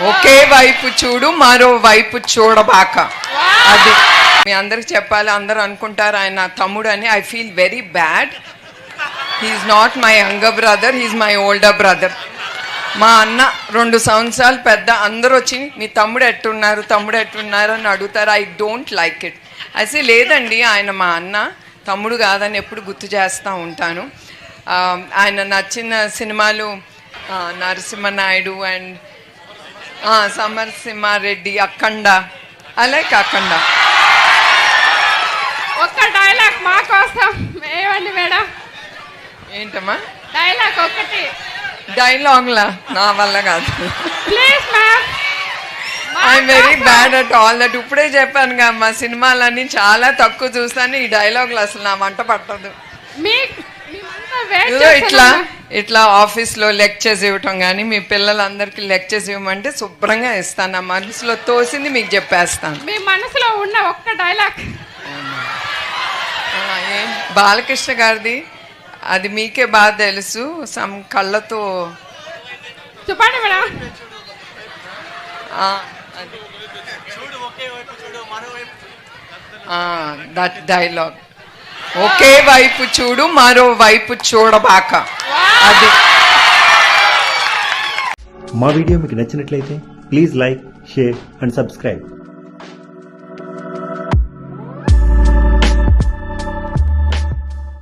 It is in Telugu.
ఒకే వైపు చూడు మరో వైపు చూడబాక. అది మీ అందరికి చెప్పాలి అందరూ అనుకుంటారు ఆయన నా తమ్ముడు అని I feel very bad he's not my younger brother he's my older brother మా అన్న రెండు సంవత్సరాలు పెద్ద అందరూ వచ్చి మీ తమ్ముడు ఎట్టున్నారు తమ్ముడు ఎట్టున్నారు? అని అడుగుతారు. ఐ డోంట్ లైక్ ఇట్ అయితే లేదండి ఆయన మా అన్న తమ్ముడు కాదని ఎప్పుడు గుర్తు చేస్తూ ఉంటాను. ఆ, ఆయన నచ్చిన సినిమాలు ఆ, నరసింహనాయుడు అండ్ సమరసింహారెడ్డి అఖండ. అలాగే అఖండ. ఒక్క డైలాగ్ మా కోసం ఏమండి మేడం. ఏంటమ్మా? డైలాగ్ ఒక్కటి డైలాగ్లా నా వల్ల కాదు. Please ma'am I'm very bad at all that ఇప్పుడే చెప్పాను కదా మా సినిమాలన్నీ చాలా తక్కువ చూస్తాను ఈ డైలాగులు అసలు నా వంట పట్టదు. ఇట్లా. ఇట్లా ఆఫీస్లో లెక్చర్స్ ఇవ్వటం కానీ మీ పిల్లలందరికీ లెక్చర్స్ ఇవ్వమంటే శుభ్రంగా ఇస్తాను. నా మనసులో తోసింది మీకు చెప్పేస్తాను. మీ మనసులో ఉన్న ఒక్క డైలాగ్. బాలకృష్ణ గారిది. అది మీకే బాగా తెలుసు. సమ్ కళ్ళతో చెప్పండి మేడం. That dialogue. ఒకే వైపు చూడు మరో వైపు చూడబాక. అది. మా వీడియో మీకు నచ్చినట్లయితే please like share and subscribe.